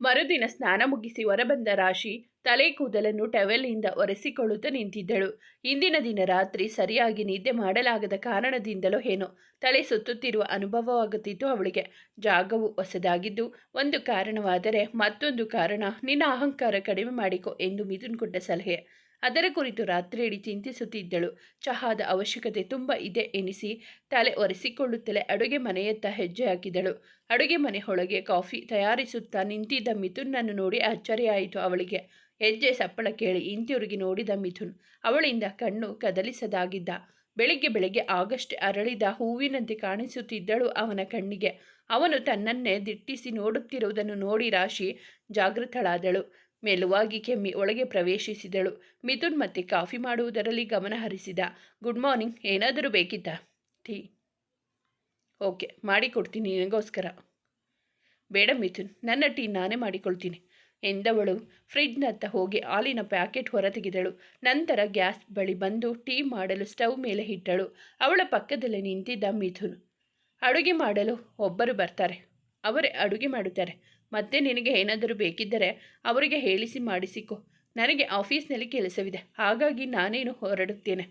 ಮರುದಿನ ಸ್ನಾನ ಮುಗಿಸಿ ಹೊರಬಂದ ರಾಶಿ ತಲೆ ಕೂದಲನ್ನು ಟವೆಲ್ನಿಂದ ಒರೆಸಿಕೊಳ್ಳುತ್ತಾ ನಿಂತಿದ್ದಳು. ಇಂದಿನ ದಿನ ರಾತ್ರಿ ಸರಿಯಾಗಿ ನಿದ್ದೆ ಮಾಡಲಾಗದ ಕಾರಣದಿಂದಲೋ ಏನೋ ತಲೆ ಸುತ್ತುತ್ತಿರುವ ಅನುಭವವಾಗುತ್ತಿತ್ತು ಅವಳಿಗೆ. ಜಾಗವು ಹೊಸದಾಗಿದ್ದು, ಒಂದು ಕಾರಣವಾದರೆ ಮತ್ತೊಂದು ಕಾರಣ, ನಿನ್ನ ಅಹಂಕಾರ ಕಡಿಮೆ ಮಾಡಿಕೊ ಎಂದು ಮಿಥುನ್ ಕೊಟ್ಟ ಸಲಹೆ. ಅದರ ಕುರಿತು ರಾತ್ರಿಯಿಡೀ ಚಿಂತಿಸುತ್ತಿದ್ದಳು. ಚಹಾದ ಅವಶ್ಯಕತೆ ತುಂಬ ಇದೆ ಎನಿಸಿ ತಲೆ ಒರೆಸಿಕೊಳ್ಳುತ್ತಲೇ ಅಡುಗೆ ಮನೆಯತ್ತ ಹೆಜ್ಜೆ ಹಾಕಿದಳು. ಅಡುಗೆ ಮನೆ ಒಳಗೆ ಕಾಫಿ ತಯಾರಿಸುತ್ತಾ ನಿಂತಿದ್ದ ಮಿಥುನನ್ನು ನೋಡಿ ಅಚ್ಚರಿಯಾಯಿತು ಅವಳಿಗೆ. ಹೆಜ್ಜೆ ಸಪ್ಪಳ ಕೇಳಿ ಹಿಂತಿರುಗಿ ನೋಡಿದ ಮಿಥುನ್. ಅವಳಿಂದ ಕಣ್ಣು ಕದಲಿಸದಾಗಿದ್ದ. ಬೆಳಿಗ್ಗೆ ಬೆಳಗ್ಗೆ ಆಗಸ್ಟ್ ಅರಳಿದ ಹೂವಿನಂತೆ ಕಾಣಿಸುತ್ತಿದ್ದಳು ಅವನ ಕಣ್ಣಿಗೆ. ಅವನು ತನ್ನನ್ನೇ ದಿಟ್ಟಿಸಿ ನೋಡುತ್ತಿರುವುದನ್ನು ನೋಡಿ ರಾಶಿ ಜಾಗೃತಳಾದಳು. ಮೆಲುವಾಗಿ ಕೆಮ್ಮಿ ಒಳಗೆ ಪ್ರವೇಶಿಸಿದಳು. ಮಿಥುನ್ ಮತ್ತೆ ಕಾಫಿ ಮಾಡುವುದರಲ್ಲಿ ಗಮನ ಹರಿಸಿದ. Good morning. ಏನಾದರೂ ಬೇಕಿತ್ತಾ? ಟೀ. ಓಕೆ. ಮಾಡಿಕೊಡ್ತೀನಿ ನಿನಗೋಸ್ಕರ. ಬೇಡ ಮಿಥುನ್. ನನ್ನ ಟೀ ನಾನೇ ಮಾಡಿಕೊಳ್ತೀನಿ. ಎಂದವಳು. ಫ್ರಿಡ್ಜ್ನತ್ತ ಹೋಗಿ ಹಾಲಿನ ಪ್ಯಾಕೆಟ್ ಹೊರತೆಗೆದಳು. ನಂತರ ಗ್ಯಾಸ್ ಬಳಿ ಬಂದು ಟೀ ಮಾಡಲು ಸ್ಟವ್ ಮೇಲೆ ಇಟ್ಟಳು. ಅವಳ ಪಕ್ಕದಲ್ಲಿ ನಿಂತಿದ್ದ ಮಿಥುನ್. ಅಡುಗೆ ಮಾಡಲು ಒಬ್ಬರು ಬರ್ತಾರೆ. ಅವರೇ ಅಡುಗೆ ಮಾಡುತ್ತಾರೆ. ಮತ್ತೆ ನಿನಗೆ ಏನಾದರೂ ಬೇಕಿದ್ದರೆ ಅವರಿಗೆ ಹೇಳಿಸಿ ಮಾಡಿಸಿಕೊ. ನನಗೆ ಆಫೀಸ್ನಲ್ಲಿ ಕೆಲಸವಿದೆ. ಹಾಗಾಗಿ ನಾನೇನು ಹೊರಡುತ್ತೇನೆ?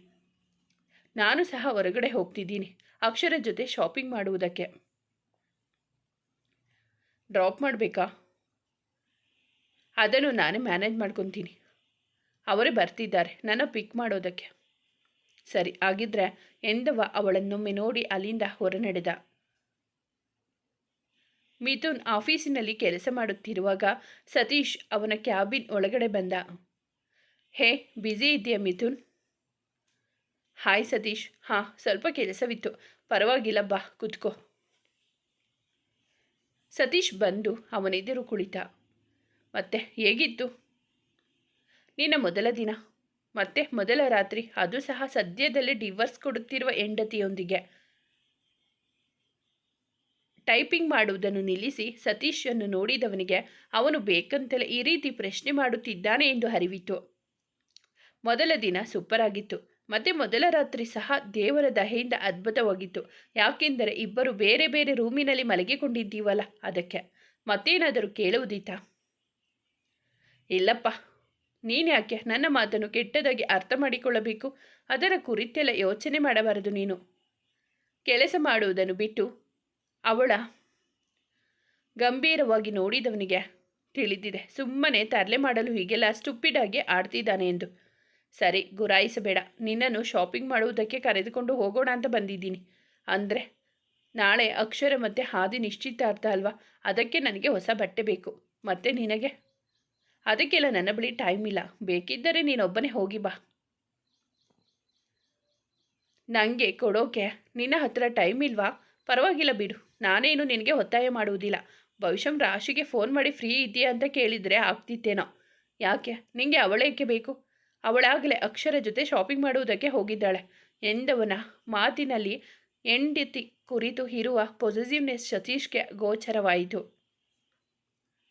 ನಾನು ಸಹ ಹೊರಗಡೆ ಹೋಗ್ತಿದ್ದೀನಿ. ಅಕ್ಷರ ಜೊತೆ ಶಾಪಿಂಗ್ ಮಾಡುವುದಕ್ಕೆ. ಡ್ರಾಪ್ ಮಾಡಬೇಕಾ? ಅದನ್ನು ನಾನೇ ಮ್ಯಾನೇಜ್ ಮಾಡ್ಕೊತೀನಿ. ಅವರೇ ಬರ್ತಿದ್ದಾರೆ. ನನ್ನ ಪಿಕ್ ಮಾಡೋದಕ್ಕೆ. ಸರಿ ಆಗಿದ್ರೆ ಎಂದವ ಅವಳನ್ನೊಮ್ಮೆ ನೋಡಿ ಅಲ್ಲಿಂದ ಹೊರನಡೆದ. ಮಿಥುನ್ ಆಫೀಸಿನಲ್ಲಿ ಕೆಲಸ ಮಾಡುತ್ತಿರುವಾಗ ಸತೀಶ್ ಅವನ ಕ್ಯಾಬಿನ್ ಒಳಗಡೆ ಬಂದ. ಹೇ, ಬ್ಯುಸಿ ಇದೆಯಾ ಮಿಥುನ್? ಹಾಯ್ ಸತೀಶ್. ಹಾಂ, ಸ್ವಲ್ಪ ಕೆಲಸವಿತ್ತು. ಪರವಾಗಿಲ್ಲ, ಬಾ, ಕುತ್ಕೋ. ಸತೀಶ್ ಬಂದು ಅವನೆದುರು ಕುಳಿತ. ಮತ್ತೆ ಹೇಗಿತ್ತು? ನಿನ್ನ ಮೊದಲ ದಿನ. ಮತ್ತೆ ಮೊದಲ ರಾತ್ರಿ. ಅದು ಸಹ ಸದ್ಯದಲ್ಲೇ ಡಿವರ್ಸ್ ಕೊಡುತ್ತಿರುವ ಹೆಂಡತಿಯೊಂದಿಗೆ. ಟೈಪಿಂಗ್ ಮಾಡುವುದನ್ನು ನಿಲ್ಲಿಸಿ ಸತೀಶನ್ನು ನೋಡಿದವನಿಗೆ, ಅವನು ಬೇಕಂತಲೇ ಈ ರೀತಿ ಪ್ರಶ್ನೆ ಮಾಡುತ್ತಿದ್ದಾನೆ ಎಂದು ಅರಿವಿತು ಮೊದಲ ದಿನ ಸೂಪರ್ ಆಗಿತ್ತು ಮತ್ತೆ ಮೊದಲ ರಾತ್ರಿ ಸಹ ದೇವರ ದಹೆಯಿಂದ ಅದ್ಭುತವಾಗಿತ್ತು. ಯಾಕೆಂದರೆ ಇಬ್ಬರು ಬೇರೆ ಬೇರೆ ರೂಮಿನಲ್ಲಿ ಮಲಗಿಕೊಂಡಿದ್ದೀವಲ್ಲ ಅದಕ್ಕೆ. ಮತ್ತೇನಾದರೂ ಕೇಳುವುದಿತ್ತ? ಇಲ್ಲಪ್ಪ. ನೀನ್ಯಾಕೆ ನನ್ನ ಮಾತನ್ನು ಕೆಟ್ಟದಾಗಿ ಅರ್ಥ ಮಾಡಿಕೊಳ್ಳಬೇಕು. ಅದರ ಕುರಿತೆಲ್ಲ ಯೋಚನೆ ಮಾಡಬಾರದು ನೀನು. ಕೆಲಸ ಮಾಡುವುದನ್ನು ಬಿಟ್ಟು ಅವಳ ಗಂಭೀರವಾಗಿ ನೋಡಿದವನಿಗೆ ತಿಳಿದಿದೆ. ಸುಮ್ಮನೆ ತರಲೆ ಮಾಡಲು ಹೀಗೆಲ್ಲ ಸ್ಟುಪ್ಪಿಡಾಗಿ ಆಡ್ತಿದ್ದಾನೆ ಎಂದು. ಸರಿ, ಗುರಾಯಿಸಬೇಡ. ನಿನ್ನನ್ನು ಶಾಪಿಂಗ್ ಮಾಡುವುದಕ್ಕೆ ಕರೆದುಕೊಂಡು ಹೋಗೋಣ ಅಂತ ಬಂದಿದ್ದೀನಿ. ಅಂದರೆ, ನಾಳೆ ಅಕ್ಷರ ಮತ್ತು ಹಾದಿ ನಿಶ್ಚಿತಾರ್ಥ ಅಲ್ವಾ? ಅದಕ್ಕೆ ನನಗೆ ಹೊಸ ಬಟ್ಟೆ ಬೇಕು. ಮತ್ತೆ ನಿನಗೆ? ಅದಕ್ಕೆಲ್ಲ ನನ್ನ ಬಳಿ ಟೈಮ್ ಇಲ್ಲ. ಬೇಕಿದ್ದರೆ ನೀನೊಬ್ಬನೇ ಹೋಗಿ ಬಾ. ನನಗೆ ಕೊಡೋಕೆ ನಿನ್ನ ಹತ್ರ ಟೈಮ್ ಇಲ್ವಾ? ಪರವಾಗಿಲ್ಲ ಬಿಡು. ನಾನೇನು ನಿನಗೆ ಒತ್ತಾಯ ಮಾಡುವುದಿಲ್ಲ. ಭವಿಷ್ಯಂ ರಾಶಿಗೆ ಫೋನ್ ಮಾಡಿ ಫ್ರೀ ಇದೆಯಾ ಅಂತ ಕೇಳಿದರೆ ಆಗ್ತಿತ್ತೇನೋ. ಯಾಕೆ? ನಿಂಗೆ ಅವಳೇಕೆ ಬೇಕು? ಅವಳಾಗಲೇ ಅಕ್ಷರ ಜೊತೆ ಶಾಪಿಂಗ್ ಮಾಡುವುದಕ್ಕೆ ಹೋಗಿದ್ದಾಳೆ. ಎಂದವನ ಮಾತಿನಲ್ಲಿ ಹೆಂಡತಿ ಕುರಿತು ಇರುವ ಪೊಸೆಸಿವ್ನೆಸ್ ಸತೀಶ್ಗೆ ಗೋಚರವಾಯಿತು.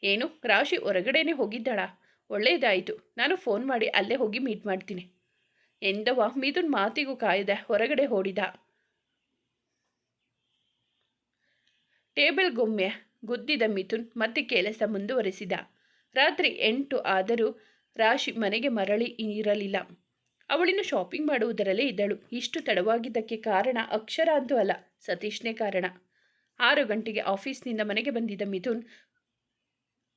ಏನು? ರಾಶಿ ಹೊರಗಡೆನೇ ಹೋಗಿದ್ದಾಳಾ? ಒಳ್ಳೆಯದಾಯಿತು ನಾನು ಫೋನ್ ಮಾಡಿ ಅಲ್ಲೇ ಹೋಗಿ ಮೀಟ್ ಮಾಡ್ತೀನಿ. ಎಂದವ ಮಿಥುನ್ ಮಾತಿಗೂ ಕಾಯದೆ ಹೊರಗಡೆ ಓಡಿದ. ಟೇಬಲ್ ಗೊಮ್ಮೆ ಗುದ್ದಿದ ಮಿಥುನ್ ಮತ್ತೆ ಕೆಲಸ ಮುಂದುವರೆಸಿದ. ರಾತ್ರಿ ಎಂಟು ಆದರೂ ರಾಶಿ ಮನೆಗೆ ಮರಳಿ ಇರಲಿಲ್ಲ. ಅವಳಿನ ಶಾಪಿಂಗ್ ಮಾಡುವುದರಲ್ಲೇ ಇದ್ದಳು. ಇಷ್ಟು ತಡವಾಗಿದ್ದಕ್ಕೆ ಕಾರಣ ಅಕ್ಷರ ಅಂತೂ ಅಲ್ಲ, ಸತೀಶ್ನೇ ಕಾರಣ. ಆರು ಗಂಟೆಗೆ ಆಫೀಸ್ನಿಂದ ಮನೆಗೆ ಬಂದಿದ್ದ ಮಿಥುನ್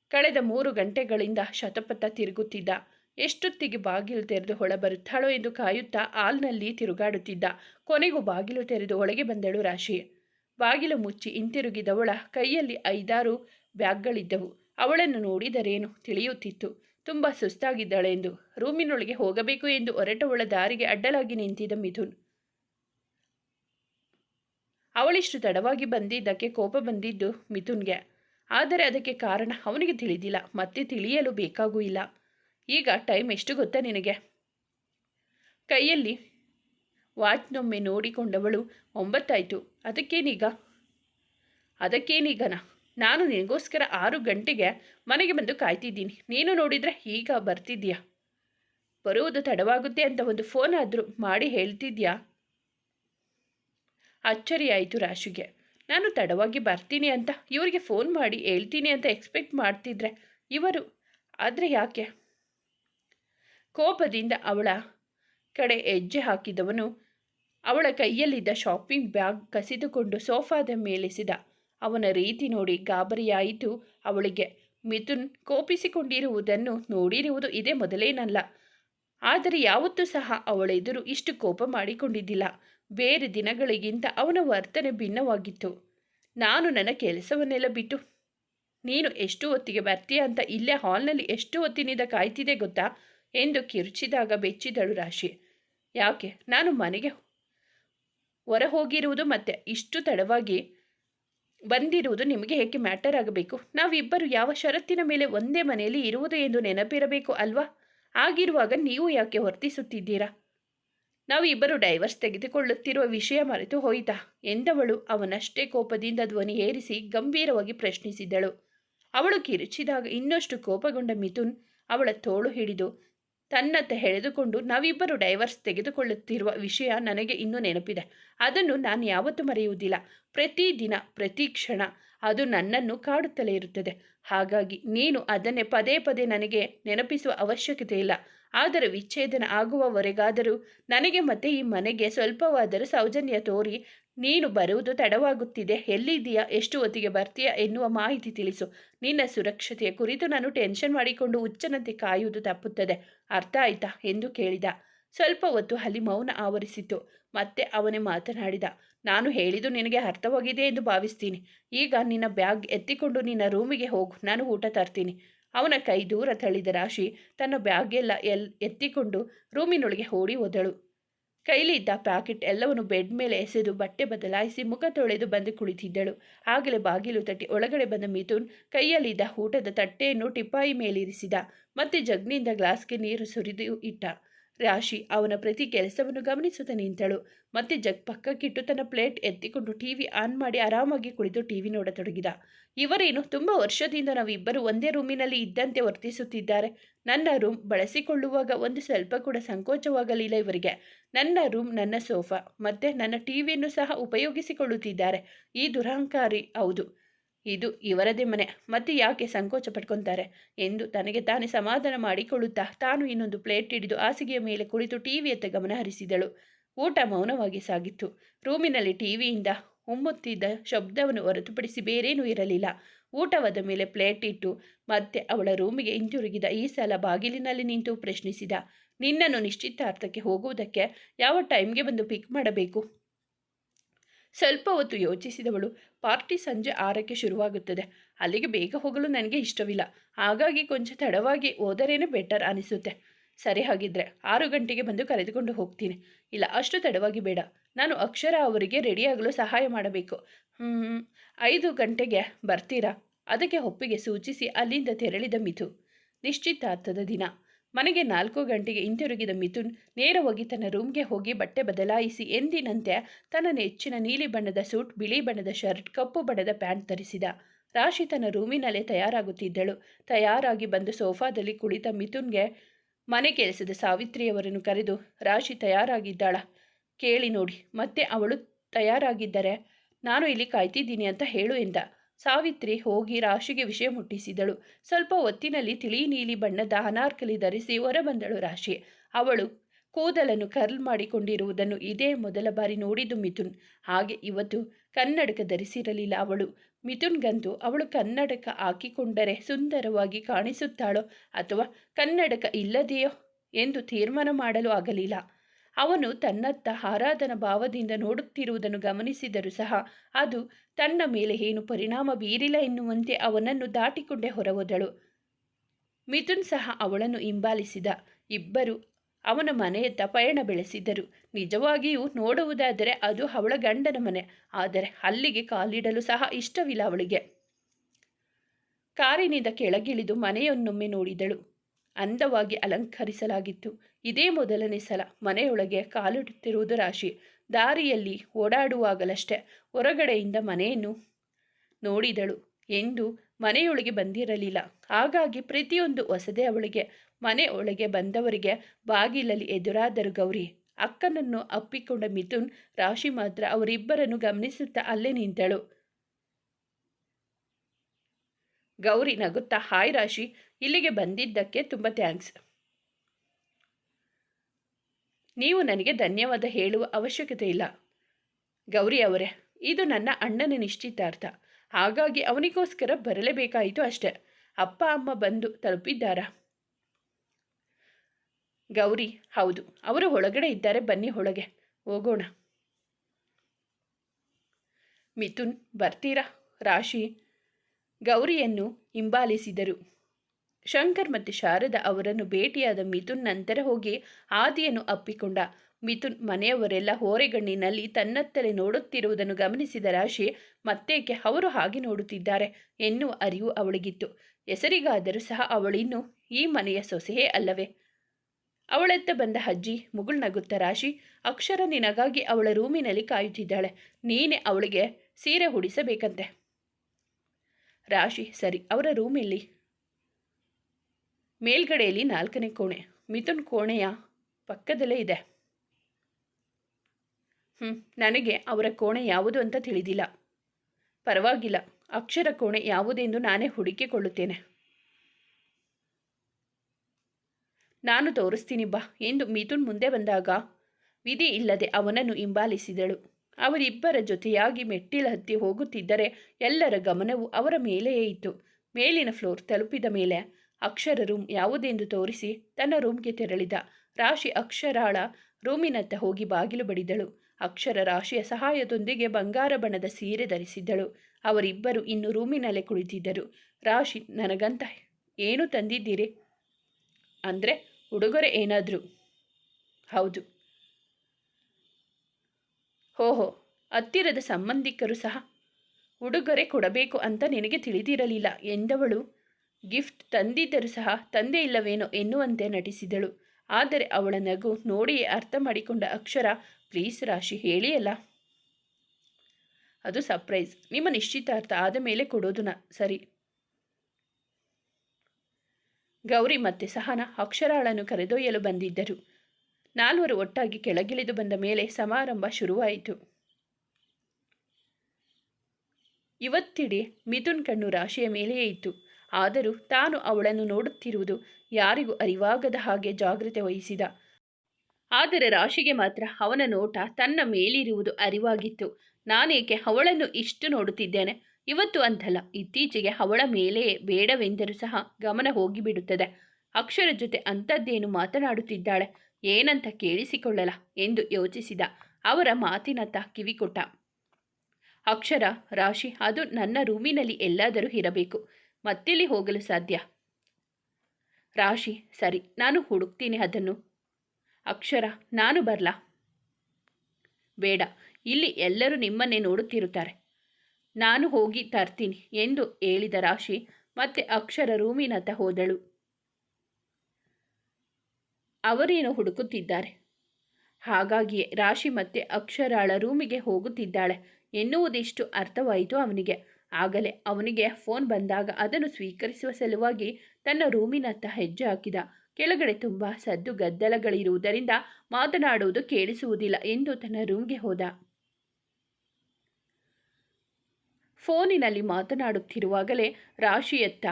ಕಳೆದ ಮೂರು ಗಂಟೆಗಳಿಂದ ಶತಪಥ ತಿರುಗುತ್ತಿದ್ದ. ಎಷ್ಟೊತ್ತಿಗೆ ಬಾಗಿಲು ತೆರೆದು ಹೊಳ ಬರುತ್ತಾಳೋ ಎಂದು ಕಾಯುತ್ತಾ ಹಾಲ್ನಲ್ಲಿ ತಿರುಗಾಡುತ್ತಿದ್ದ. ಕೊನೆಗೂ ಬಾಗಿಲು ತೆರೆದು ಒಳಗೆ ಬಂದಳು ರಾಶಿ. ಬಾಗಿಲು ಮುಚ್ಚಿ ಹಿಂತಿರುಗಿದವಳ ಕೈಯಲ್ಲಿ ಐದಾರು ಬ್ಯಾಗ್ಗಳಿದ್ದವು. ಅವಳನ್ನು ನೋಡಿದರೇನು ತಿಳಿಯುತ್ತಿತ್ತು. ತುಂಬ ಸುಸ್ತಾಗಿದ್ದಾಳೆಂದು. ರೂಮಿನೊಳಗೆ ಹೋಗಬೇಕು ಎಂದು ಹೊರಟವಳ ದಾರಿಗೆ ಅಡ್ಡಲಾಗಿ ನಿಂತಿದ್ದ ಮಿಥುನ್. ಅವಳಿಷ್ಟು ತಡವಾಗಿ ಬಂದಿದ್ದಕ್ಕೆ ಕೋಪ ಬಂದಿದ್ದು ಮಿಥುನ್ಗೆ. ಆದರೆ ಅದಕ್ಕೆ ಕಾರಣ ಅವನಿಗೆ ತಿಳಿದಿಲ್ಲ. ಮತ್ತೆ ತಿಳಿಯಲು ಬೇಕಾಗೂ ಇಲ್ಲ ಈಗ ಟೈಮ್ ಎಷ್ಟು ಗೊತ್ತಾ ನಿನಗೆ? ಕೈಯಲ್ಲಿ ವಾಚ್ನೊಮ್ಮೆ ನೋಡಿಕೊಂಡವಳು ಒಂಬತ್ತಾಯಿತು. ಅದಕ್ಕೇನೀಗ? ಅದಕ್ಕೇನೀಗನ? ನಾನು ನಿನಗೋಸ್ಕರ ಆರು ಗಂಟೆಗೆ ಮನೆಗೆ ಬಂದು ಕಾಯ್ತಿದ್ದೀನಿ. ನೀನು ನೋಡಿದರೆ ಈಗ ಬರ್ತಿದ್ಯಾ ಬರುವುದು ತಡವಾಗುತ್ತೆ ಅಂತ ಒಂದು ಫೋನ್ ಆದರೂ ಮಾಡಿ ಹೇಳ್ತಿದ್ಯಾ ಅಚ್ಚರಿಯಾಯಿತು ರಾಶಿಗೆ. ನಾನು ತಡವಾಗಿ ಬರ್ತೀನಿ ಅಂತ, ಇವರಿಗೆ ಫೋನ್ ಮಾಡಿ ಹೇಳ್ತೀನಿ ಅಂತ ಎಕ್ಸ್ಪೆಕ್ಟ್ ಮಾಡ್ತಿದ್ರೆ ಇವರು, ಆದರೆ ಯಾಕೆ? ಕೋಪದಿಂದ ಅವಳ ಕಡೆ ಹೆಜ್ಜೆ ಹಾಕಿದವನು ಅವಳ ಕೈಯಲ್ಲಿದ್ದ ಶಾಪಿಂಗ್ ಬ್ಯಾಗ್ ಕಸಿದುಕೊಂಡು ಸೋಫಾದ ಮೇಲೆಸಿದ ಅವನ ರೀತಿ ನೋಡಿ ಗಾಬರಿಯಾಯಿತು. ಅವಳಿಗೆ, ಮಿಥುನ್, ಕೋಪಿಸಿಕೊಂಡಿರುವುದನ್ನು ನೋಡಿರುವುದು ಇದೇ ಮೊದಲೇನಲ್ಲ. ಆದರೆ ಯಾವತ್ತೂ ಸಹ ಅವಳೆದುರು ಇಷ್ಟು ಕೋಪ ಮಾಡಿಕೊಂಡಿದ್ದಿಲ್ಲ. ಬೇರೆ ದಿನಗಳಿಗಿಂತ ಅವನ ವರ್ತನೆ ಭಿನ್ನವಾಗಿತ್ತು. ನಾನು ನನ್ನ ಕೆಲಸವನ್ನೆಲ್ಲ ಬಿಟ್ಟು, ನೀನು ಎಷ್ಟು ಹೊತ್ತಿಗೆ ಬರ್ತೀಯ ಅಂತ ಇಲ್ಲೇ ಹಾಲ್ನಲ್ಲಿ ಎಷ್ಟು ಹೊತ್ತಿನಿಂದ ಕಾಯ್ತಿದೆ ಗೊತ್ತಾ? ಎಂದು ಕಿರುಚಿದಾಗ ಬೆಚ್ಚಿದಳು ರಾಶಿ. ಯಾಕೆ? ನಾನು ಮನೆಗೆ ಹೊರ ಹೋಗಿರುವುದು ಮತ್ತೆ ಇಷ್ಟು ತಡವಾಗಿ ಬಂದಿರುವುದು ನಿಮಗೆ ಹೇಗೆ ಮ್ಯಾಟರ್ ಆಗಬೇಕು? ನಾವಿಬ್ಬರು ಯಾವ ಷರತ್ತಿನ ಮೇಲೆ ಒಂದೇ ಮನೆಯಲ್ಲಿ ಇರುವುದು ಎಂದು ನೆನಪಿರಬೇಕು ಅಲ್ವಾ? ಆಗಿರುವಾಗ ನೀವು ಯಾಕೆ ವರ್ತಿಸುತ್ತಿದ್ದೀರಾ? ನಾವು ಇಬ್ಬರು ಡೈವರ್ಸ್ ತೆಗೆದುಕೊಳ್ಳುತ್ತಿರುವ ವಿಷಯ ಮರೆತು ಹೋಯಿತಾ? ಎಂದವಳು ಅವನಷ್ಟೇ ಕೋಪದಿಂದ ಧ್ವನಿ ಏರಿಸಿ ಗಂಭೀರವಾಗಿ ಪ್ರಶ್ನಿಸಿದಳು. ಅವಳು ಕಿರುಚಿದಾಗ ಇನ್ನಷ್ಟು ಕೋಪಗೊಂಡ ಮಿಥುನ್ ಅವಳ ತೋಳು ಹಿಡಿದು ತನ್ನತ್ತ ಎಳೆದುಕೊಂಡು ನಾವಿಬ್ಬರು ಡೈವರ್ಸ್ ತೆಗೆದುಕೊಳ್ಳುತ್ತಿರುವ ವಿಷಯ ನನಗೆ ಇನ್ನೂ ನೆನಪಿದೆ. ಅದನ್ನು ನಾನು ಯಾವತ್ತೂ ಮರೆಯುವುದಿಲ್ಲ. ಪ್ರತಿದಿನ ಪ್ರತಿ ಕ್ಷಣ ಅದು ನನ್ನನ್ನು ಕಾಡುತ್ತಲೇ ಇರುತ್ತದೆ. ಹಾಗಾಗಿ ನೀನು ಅದನ್ನೇ ಪದೇ ಪದೇ ನನಗೆ ನೆನಪಿಸುವ ಅವಶ್ಯಕತೆ ಇಲ್ಲ. ಆದರೆ ವಿಚ್ಛೇದನ ಆಗುವವರೆಗಾದರೂ ನನಗೆ ಮತ್ತೆ ಈ ಮನೆಗೆ ಸ್ವಲ್ಪವಾದರೂ ಸೌಜನ್ಯ ತೋರಿ ನೀನು ಬರುವುದು ತಡವಾಗುತ್ತಿದೆ. ಎಲ್ಲಿದ್ದೀಯಾ? ಎಷ್ಟು ಹೊತ್ತಿಗೆ ಬರ್ತೀಯಾ ಎನ್ನುವ ಮಾಹಿತಿ ತಿಳಿಸು. ನಿನ್ನ ಸುರಕ್ಷತೆಯ ಕುರಿತು ನಾನು ಟೆನ್ಷನ್ ಮಾಡಿಕೊಂಡು ಹುಚ್ಚನಂತೆ ಕಾಯುವುದು ತಪ್ಪುತ್ತದೆ. ಅರ್ಥ ಆಯ್ತಾ? ಎಂದು ಕೇಳಿದ. ಸ್ವಲ್ಪ ಹೊತ್ತು ಅಲ್ಲಿ ಮೌನ ಆವರಿಸಿತು. ಮತ್ತೆ ಅವನೇ ಮಾತನಾಡಿದ. ನಾನು ಹೇಳಿದು ನಿನಗೆ ಅರ್ಥವಾಗಿದೆ ಎಂದು ಭಾವಿಸ್ತೀನಿ. ಈಗ ನಿನ್ನ ಬ್ಯಾಗ್ ಎತ್ತಿಕೊಂಡು ನಿನ್ನ ರೂಮಿಗೆ ಹೋಗು. ನಾನು ಊಟ ತರ್ತೀನಿ. ಅವನ ಕೈ ದೂರ ತಳ್ಳಿದ ರಾಶಿ ತನ್ನ ಬ್ಯಾಗೆಲ್ಲ ಎಲ್, ಎತ್ತಿಕೊಂಡು ರೂಮಿನೊಳಗೆ ಓಡಿ ಹೋದಳು. ಕೈಲಿದ್ದ ಪ್ಯಾಕೆಟ್ ಎಲ್ಲವನ್ನು ಬೆಡ್ ಮೇಲೆ ಎಸೆದು ಬಟ್ಟೆ ಬದಲಾಯಿಸಿ ಮುಖ ತೊಳೆದು ಬಂದು ಕುಳಿತಿದ್ದಳು. ಆಗಲೇ ಬಾಗಿಲು ತಟ್ಟಿ ಒಳಗಡೆ ಬಂದ ಮಿಥುನ್ ಕೈಯಲ್ಲಿದ್ದ ಊಟದ ತಟ್ಟೆಯನ್ನು ಟಿಪಾಯಿ ಮೇಲಿರಿಸಿದ. ಮತ್ತೆ ಜಗ್ನಿಂದ ಗ್ಲಾಸ್ಗೆ ನೀರು ಸುರಿದು ಇಟ್ಟ. ರಾಶಿ ಅವನ ಪ್ರತಿ ಕೆಲಸವನ್ನು ಗಮನಿಸುತ್ತಾ ನಿಂತಳು. ಮತ್ತೆ ಜಗ್ ಪಕ್ಕಕ್ಕಿಟ್ಟು ತನ್ನ ಪ್ಲೇಟ್ ಎತ್ತಿಕೊಂಡು ಟಿವಿ ಆನ್ ಮಾಡಿ ಆರಾಮಾಗಿ ಕುಳಿತು ಟಿವಿ ನೋಡತೊಡಗಿದ. ಇವರೇನು ತುಂಬ ವರ್ಷದಿಂದ ನಾವಿಬ್ಬರು ಒಂದೇ ರೂಮಿನಲ್ಲಿ ಇದ್ದಂತೆ ವರ್ತಿಸುತ್ತಿದ್ದಾರೆ. ನನ್ನ ರೂಮ್ ಬಳಸಿಕೊಳ್ಳುವಾಗ ಒಂದು ಸ್ವಲ್ಪ ಕೂಡ ಸಂಕೋಚವಾಗಲಿಲ್ಲ ಇವರಿಗೆ. ನನ್ನ ರೂಮ್ ನನ್ನ ಸೋಫಾ, ಮತ್ತೆ ನನ್ನ ಟಿವಿಯನ್ನು ಸಹ ಉಪಯೋಗಿಸಿಕೊಳ್ಳುತ್ತಿದ್ದಾರೆ. ಈ ದುರಹಂಕಾರಿ, ಹೌದು. ಇದು ಇವರದೇ ಮನೆ. ಮತ್ತೆ ಯಾಕೆ ಸಂಕೋಚ ಪಡ್ಕೊತಾರೆ ಎಂದು ತನಗೆ ತಾನೇ ಸಮಾಧಾನ ಮಾಡಿಕೊಳ್ಳುತ್ತಾ ತಾನು ಇನ್ನೊಂದು ಪ್ಲೇಟ್ ಹಿಡಿದು ಹಾಸಿಗೆಯ ಮೇಲೆ ಕುಳಿತು ಟಿವಿಯತ್ತ ಗಮನ ಹರಿಸಿದಳು. ಊಟ ಮೌನವಾಗಿ ಸಾಗಿತ್ತು. ರೂಮಿನಲ್ಲಿ ಟಿವಿಯಿಂದ ಉಮ್ಮುತ್ತಿದ್ದ ಶಬ್ದವನ್ನು ಹೊರತುಪಡಿಸಿ ಬೇರೇನೂ ಇರಲಿಲ್ಲ. ಊಟವಾದ ಮೇಲೆ ಪ್ಲೇಟ್ ಇಟ್ಟು ಮತ್ತೆ ಅವಳ ರೂಮಿಗೆ ಹಿಂತಿರುಗಿದ ಈ ಸಲ ಬಾಗಿಲಿನಲ್ಲಿ ನಿಂತು ಪ್ರಶ್ನಿಸಿದ, ನಿನ್ನನ್ನು ನಿಶ್ಚಿತಾರ್ಥಕ್ಕೆ ಹೋಗುವುದಕ್ಕೆ ಯಾವ ಟೈಮ್ಗೆ ಬಂದು ಪಿಕ್ ಮಾಡಬೇಕು? ಸ್ವಲ್ಪ ಹೊತ್ತು ಯೋಚಿಸಿದವಳು. ಪಾರ್ಟಿ ಸಂಜೆ ಆರಕ್ಕೆ ಶುರುವಾಗುತ್ತದೆ. ಅಲ್ಲಿಗೆ ಬೇಗ ಹೋಗಲು ನನಗೆ ಇಷ್ಟವಿಲ್ಲ. ಹಾಗಾಗಿ ಕೊಂಚ ತಡವಾಗಿ ಹೋದರೇನೆ ಬೆಟರ್ ಅನಿಸುತ್ತೆ. ಸರಿ ಹಾಗಿದ್ರೆ ಆರು ಗಂಟೆಗೆ ಬಂದು ಕರೆದುಕೊಂಡು ಹೋಗ್ತೀನಿ. ಇಲ್ಲ, ಅಷ್ಟು ತಡವಾಗಿ ಬೇಡ. ನಾನು ಅಕ್ಷರ ಅವರಿಗೆ ರೆಡಿಯಾಗಲು ಸಹಾಯ ಮಾಡಬೇಕು. ಹ್ಞೂ ಐದು ಗಂಟೆಗೆ ಬರ್ತೀರಾ? ಅದಕ್ಕೆ ಒಪ್ಪಿಗೆ ಸೂಚಿಸಿ ಅಲ್ಲಿಂದ ತೆರಳಿದ ಮಿಥು. ನಿಶ್ಚಿತಾರ್ಥದ ದಿನ. ಮನೆಗೆ ನಾಲ್ಕು ಗಂಟೆಗೆ ಹಿಂತಿರುಗಿದ ಮಿಥುನ್ ನೇರವಾಗಿ ತನ್ನ ರೂಮ್ಗೆ ಹೋಗಿ ಬಟ್ಟೆ ಬದಲಾಯಿಸಿ ಎಂದಿನಂತೆ ತನ್ನ ನೆಚ್ಚಿನ ನೀಲಿ ಬಣ್ಣದ ಸೂಟ್, ಬಿಳಿ ಬಣ್ಣದ ಶರ್ಟ್, ಕಪ್ಪು ಬಣ್ಣದ ಪ್ಯಾಂಟ್ ಧರಿಸಿದ. ರಾಶಿ ತನ್ನ ರೂಮಿನಲ್ಲೇ ತಯಾರಾಗುತ್ತಿದ್ದಳು. ತಯಾರಾಗಿ ಬಂದು ಸೋಫಾದಲ್ಲಿ ಕುಳಿತ ಮಿಥುನ್ಗೆ, ಮನೆ ಕೆಲಸದ ಸಾವಿತ್ರಿಯವರನ್ನು ಕರೆದು ರಾಶಿ ತಯಾರಾಗಿದ್ದಾಳ. ಕೇಳಿ ನೋಡಿ. ಮತ್ತೆ ಅವಳು ತಯಾರಾಗಿದ್ದರೆ ನಾನು ಇಲ್ಲಿ ಕಾಯ್ತಿದ್ದೀನಿ ಅಂತ ಹೇಳು ಎಂದ. ಸಾವಿತ್ರಿ ಹೋಗಿ ರಾಶಿಗೆ ವಿಷಯ ಮುಟ್ಟಿಸಿದಳು. ಸ್ವಲ್ಪ ಹೊತ್ತಿನಲ್ಲಿ ತಿಳಿ ನೀಲಿ ಬಣ್ಣದ ಅನಾರ್ಕಲಿ ಧರಿಸಿ ಹೊರಬಂದಳು ರಾಶಿ. ಅವಳು ಕೂದಲನ್ನು ಕರ್ಲ್ ಮಾಡಿಕೊಂಡಿರುವುದನ್ನು ಇದೇ ಮೊದಲ ಬಾರಿ ನೋಡಿದ್ದು ಮಿಥುನ್. ಹಾಗೆ ಇವತ್ತು ಕನ್ನಡಕ ಧರಿಸಿರಲಿಲ್ಲ ಅವಳು. ಮಿಥುನ್ಗಂತೂ ಅವಳು ಕನ್ನಡಕ ಹಾಕಿಕೊಂಡರೆ ಸುಂದರವಾಗಿ ಕಾಣಿಸುತ್ತಾಳೋ ಅಥವಾ ಕನ್ನಡಕ ಇಲ್ಲದೆಯೋ ಎಂದು ತೀರ್ಮಾನ ಮಾಡಲು ಆಗಲಿಲ್ಲ. ಅವನು ತನ್ನತ್ತ ಆರಾಧನ ಭಾವದಿಂದ ನೋಡುತ್ತಿರುವುದನ್ನು ಗಮನಿಸಿದರೂ ಸಹ ಅದು ತನ್ನ ಮೇಲೆ ಏನು ಪರಿಣಾಮ ಬೀರಿಲ್ಲ ಎನ್ನುವಂತೆ ಅವನನ್ನು ದಾಟಿಕೊಂಡೇ ಹೊರಹೋದಳು. ಮಿಥುನ್ ಸಹ ಅವಳನ್ನು ಹಿಂಬಾಲಿಸಿದ. ಇಬ್ಬರು ಅವನ ಮನೆಯತ್ತ ಪಯಣ ಬೆಳೆಸಿದ್ದರು ನಿಜವಾಗಿಯೂ ನೋಡುವುದಾದರೆ ಅದು ಅವಳ ಗಂಡನ ಮನೆ, ಆದರೆ ಅಲ್ಲಿಗೆ ಕಾಲಿಡಲು ಸಹ ಇಷ್ಟವಿಲ್ಲ ಅವಳಿಗೆ. ಕಾರಿನಿಂದ ಕೆಳಗಿಳಿದು ಮನೆಯನ್ನೊಮ್ಮೆ ನೋಡಿದಳು. ಅಂದವಾಗಿ ಅಲಂಕರಿಸಲಾಗಿತ್ತು. ಇದೇ ಮೊದಲನೇ ಸಲ ಮನೆಯೊಳಗೆ ಕಾಲಿಡುತ್ತಿರುವುದು ರಾಶಿ. ದಾರಿಯಲ್ಲಿ ಓಡಾಡುವಾಗಲಷ್ಟೇ ಹೊರಗಡೆಯಿಂದ ಮನೆಯನ್ನು ನೋಡಿದಳು ಎಂದು ಮನೆಯೊಳಗೆ ಬಂದಿರಲಿಲ್ಲ. ಹಾಗಾಗಿ ಪ್ರತಿಯೊಂದು ಹೊಸದೇ ಅವಳಿಗೆ. ಮನೆ ಒಳಗೆ ಬಂದವರಿಗೆ ಬಾಗಿಲಲ್ಲಿ ಎದುರಾದರು ಗೌರಿ. ಅಕ್ಕನನ್ನು ಅಪ್ಪಿಕೊಂಡ ಮಿಥುನ್ ರಾಶಿ ಮಾತ್ರ ಅವರಿಬ್ಬರನ್ನು ಗಮನಿಸುತ್ತಾ ಅಲ್ಲೇ ನಿಂತಳು. ಗೌರಿ ನಗುತ್ತಾ, ಹಾಯ್ ರಾಶಿ, ಇಲ್ಲಿಗೆ ಬಂದಿದ್ದಕ್ಕೆ ತುಂಬ ಥ್ಯಾಂಕ್ಸ್. ನೀವು ನನಗೆ ಧನ್ಯವಾದ ಹೇಳುವ ಅವಶ್ಯಕತೆ ಇಲ್ಲ. ಗೌರಿ ಅವರೇ, ಇದು ನನ್ನ ಅಣ್ಣನ ನಿಶ್ಚಿತಾರ್ಥ. ಹಾಗಾಗಿ ಅವನಿಗೋಸ್ಕರ ಬರಲೇಬೇಕಾಯಿತು ಅಷ್ಟೆ. ಅಪ್ಪ, ಅಮ್ಮ ಬಂದು ತಲುಪಿದ್ದಾರಾ? ಗೌರಿ, ಹೌದು, ಅವರು ಒಳಗಡೆ ಇದ್ದಾರೆ, ಬನ್ನಿ ಒಳಗೆ, ಹೋಗೋಣ. ಮಿಥುನ್, ಬರ್ತೀರಾ? ರಾಶಿ ಗೌರಿಯನ್ನು ಹಿಂಬಾಲಿಸಿದರು. ಶಂಕರ್ ಮತ್ತು ಶಾರದಾ ಅವರನ್ನು ಭೇಟಿಯಾದ ಮಿಥುನ್ ನಂತರ ಹೋಗಿ ಆದಿಯನ್ನು ಅಪ್ಪಿಕೊಂಡ. ಮಿಥುನ್ ಮನೆಯವರೆಲ್ಲ ಹೋರೆಗಣ್ಣಿನಲ್ಲಿ ತನ್ನತ್ತಲೇ ನೋಡುತ್ತಿರುವುದನ್ನು ಗಮನಿಸಿದ ರಾಶಿ, ಮತ್ತೇಕೆ ಅವರು ಹಾಗೆ ನೋಡುತ್ತಿದ್ದಾರೆ ಎನ್ನುವ ಅರಿವು ಅವಳಿಗಿತ್ತು. ಹೆಸರಿಗಾದರೂ ಸಹ ಅವಳಿನ್ನು ಈ ಮನೆಯ ಸೊಸೆಯೇ ಅಲ್ಲವೇ? ಅವಳೆತ್ತ ಬಂದ ಅಜ್ಜಿ ಮುಗುಳ್ನಗುತ್ತ ರಾಶಿ, ಅಕ್ಷರ ನಿನಗಾಗಿ ಅವಳ ರೂಮಿನಲ್ಲಿ ಕಾಯುತ್ತಿದ್ದಾಳೆ. ನೀನೇ ಅವಳಿಗೆ ಸೀರೆ ಉಡಿಸಬೇಕಂತೆ. ರಾಶಿ, ಸರಿ. ಅವರ ರೂಮ್ ಎಲ್ಲಿ? ಮೇಲ್ಗಡೆಯಲ್ಲಿ ನಾಲ್ಕನೇ ಕೋಣೆ. ಮಿಥುನ್ ಕೋಣೆಯ ಪಕ್ಕದಲ್ಲೇ ಇದೆ. ಹ್ಞೂ ನನಗೆ ಅವರ ಕೋಣೆ ಯಾವುದು ಅಂತ ತಿಳಿದಿಲ್ಲ. ಪರವಾಗಿಲ್ಲ. ಅಕ್ಷರ ಕೋಣೆ ಯಾವುದೆಂದು ನಾನೇ ಹುಡುಕಿಕೊಳ್ಳುತ್ತೇನೆ. ನಾನು ತೋರಿಸ್ತೀನಿ ಬಾ ಎಂದು ಮಿಥುನ್ ಮುಂದೆ ಬಂದಾಗ ವಿಧಿ ಇಲ್ಲದೆ ಅವನನ್ನು ಹಿಂಬಾಲಿಸಿದಳು. ಅವರಿಬ್ಬರ ಜೊತೆಯಾಗಿ ಮೆಟ್ಟಿಲು ಹತ್ತಿ ಹೋಗುತ್ತಿದ್ದರೆ ಎಲ್ಲರ ಗಮನವು ಅವರ ಮೇಲೆಯೇ ಇತ್ತು. ಮೇಲಿನ ಫ್ಲೋರ್ ತಲುಪಿದ ಮೇಲೆ ಅಕ್ಷರ ರೂಮ್ ಯಾವುದೆಂದು ತೋರಿಸಿ ತನ್ನ ರೂಮ್ಗೆ ತೆರಳಿದ. ರಾಶಿ ಅಕ್ಷರಾಳ ರೂಮಿನತ್ತ ಹೋಗಿ ಬಾಗಿಲು ಬಡಿದಳು. ಅಕ್ಷರ ರಾಶಿಯ ಸಹಾಯದೊಂದಿಗೆ ಬಂಗಾರ ಬಣ್ಣದ ಸೀರೆ ಧರಿಸಿದ್ದಳು. ಅವರಿಬ್ಬರು ಇನ್ನು ರೂಮಿನಲ್ಲೇ ಕುಳಿತಿದ್ದರು. ರಾಶಿ, ನನಗಂತ ಏನು ತಂದಿದ್ದೀರಿ? ಅಂದರೆ ಉಡುಗೊರೆ ಏನಾದರೂ? ಹೌದು. ಓಹೋ, ಹತ್ತಿರದ ಸಂಬಂಧಿಕರು ಸಹ. ಉಡುಗೊರೆ ಕೊಡಬೇಕು ಅಂತ ನಿನಗೆ ತಿಳಿದಿರಲಿಲ್ಲ ಎಂದವಳು. ಗಿಫ್ಟ್ ತಂದಿದ್ದರೂ ಸಹ ತಂದೆ ಇಲ್ಲವೇನೋ ಎನ್ನುವಂತೆ ನಟಿಸಿದಳು. ಆದರೆ ಅವಳ ನಗು ನೋಡಿಯೇ ಅರ್ಥ ಮಾಡಿಕೊಂಡ ಅಕ್ಷರ ಪ್ಲೀಸ್ ರಾಶಿ ಹೇಳಿಯಲ್ಲ. ಅದು ಸರ್ಪ್ರೈಸ್. ನಿಮ್ಮ ನಿಶ್ಚಿತಾರ್ಥ ಆದ ಮೇಲೆ ಕೊಡೋದು ನ, ಸರಿ. ಗೌರಿ ಮತ್ತೆ ಸಹನ ಅಕ್ಷರಾಳನ್ನು ಕರೆದೊಯ್ಯಲು ಬಂದಿದ್ದರು. ನಾಲ್ವರು ಒಟ್ಟಾಗಿ ಕೆಳಗಿಳಿದು ಬಂದ ಮೇಲೆ ಸಮಾರಂಭ ಶುರುವಾಯಿತು. ಇವತ್ತಿಡೀ ಮಿಥುನ್ ಕಣ್ಣು ರಾಶಿಯ ಮೇಲೆಯೇ ಇತ್ತು. ಆದರೂ ತಾನು ಅವಳನ್ನು ನೋಡುತ್ತಿರುವುದು ಯಾರಿಗೂ ಅರಿವಾಗದ ಹಾಗೆ ಜಾಗ್ರತೆ ವಹಿಸಿದ. ಆದರೆ ರಾಶಿಗೆ ಮಾತ್ರ ಅವನ ನೋಟ ತನ್ನ ಮೇಲಿರುವುದು ಅರಿವಾಗಿತ್ತು. ನಾನೇಕೆ ಅವಳನ್ನು ಇಷ್ಟು ನೋಡುತ್ತಿದ್ದೇನೆ? ಇವತ್ತು ಅಂತಲ್ಲ ಇತ್ತೀಚೆಗೆ ಅವಳ ಮೇಲೆಯೇ ಬೇಡವೆಂದರೂ ಸಹ ಗಮನ ಹೋಗಿಬಿಡುತ್ತದೆ. ಅಕ್ಷರ ಜೊತೆ ಅಂಥದ್ದೇನು ಮಾತನಾಡುತ್ತಿದ್ದಾಳೆ? ಏನಂತ ಕೇಳಿಸಿಕೊಳ್ಳಲ ಎಂದು ಯೋಚಿಸಿದ. ಅವರ ಮಾತಿನತ್ತ ಕಿವಿಕೊಟ್ಟ. ಅಕ್ಷರ, ರಾಶಿ ಅದು ನನ್ನ ರೂಮಿನಲ್ಲಿ ಎಲ್ಲಾದರೂ ಇರಬೇಕು. ಮತ್ತೆಲ್ಲಿ ಹೋಗಲು ಸಾಧ್ಯ? ರಾಶಿ, ಸರಿ, ನಾನು ಹುಡುಕ್ತೀನಿ ಅದನ್ನು. ಅಕ್ಷರ, ನಾನು ಬರಲಾ. ಬೇಡ, ಇಲ್ಲಿ ಎಲ್ಲರೂ ನಿಮ್ಮನ್ನೇ ನೋಡುತ್ತಿರುತ್ತಾರೆ. ನಾನು ಹೋಗಿ ತರ್ತೀನಿ ಎಂದು ಹೇಳಿದ ರಾಶಿ ಮತ್ತೆ ಅಕ್ಷರ ರೂಮಿನತ್ತ ಹೋದಳು. ಅವರೇನು ಹುಡುಕುತ್ತಿದ್ದಾರೆ. ಹಾಗಾಗಿಯೇ ರಾಶಿ ಮತ್ತೆ ಅಕ್ಷರಾಳ ರೂಮಿಗೆ ಹೋಗುತ್ತಿದ್ದಾಳೆ. ಎನ್ನುವುದಿಷ್ಟು ಅರ್ಥವಾಯಿತು ಅವನಿಗೆ. ಆಗಲೇ ಅವನಿಗೆ ಫೋನ್ ಬಂದಾಗ ಅದನ್ನು ಸ್ವೀಕರಿಸುವ ಸಲುವಾಗಿ ತನ್ನ ರೂಮಿನತ್ತ ಹೆಜ್ಜೆ ಹಾಕಿದ. ಕೆಳಗಡೆ ತುಂಬ ಸದ್ದು ಗದ್ದಲಗಳಿರುವುದರಿಂದ ಮಾತನಾಡುವುದು ಕೇಳಿಸುವುದಿಲ್ಲ ಎಂದು ತನ್ನ ರೂಮ್ಗೆ ಹೋದ. ಫೋನಿನಲ್ಲಿ ಮಾತನಾಡುತ್ತಿರುವಾಗಲೇ ರಾಶಿಯತ್ತ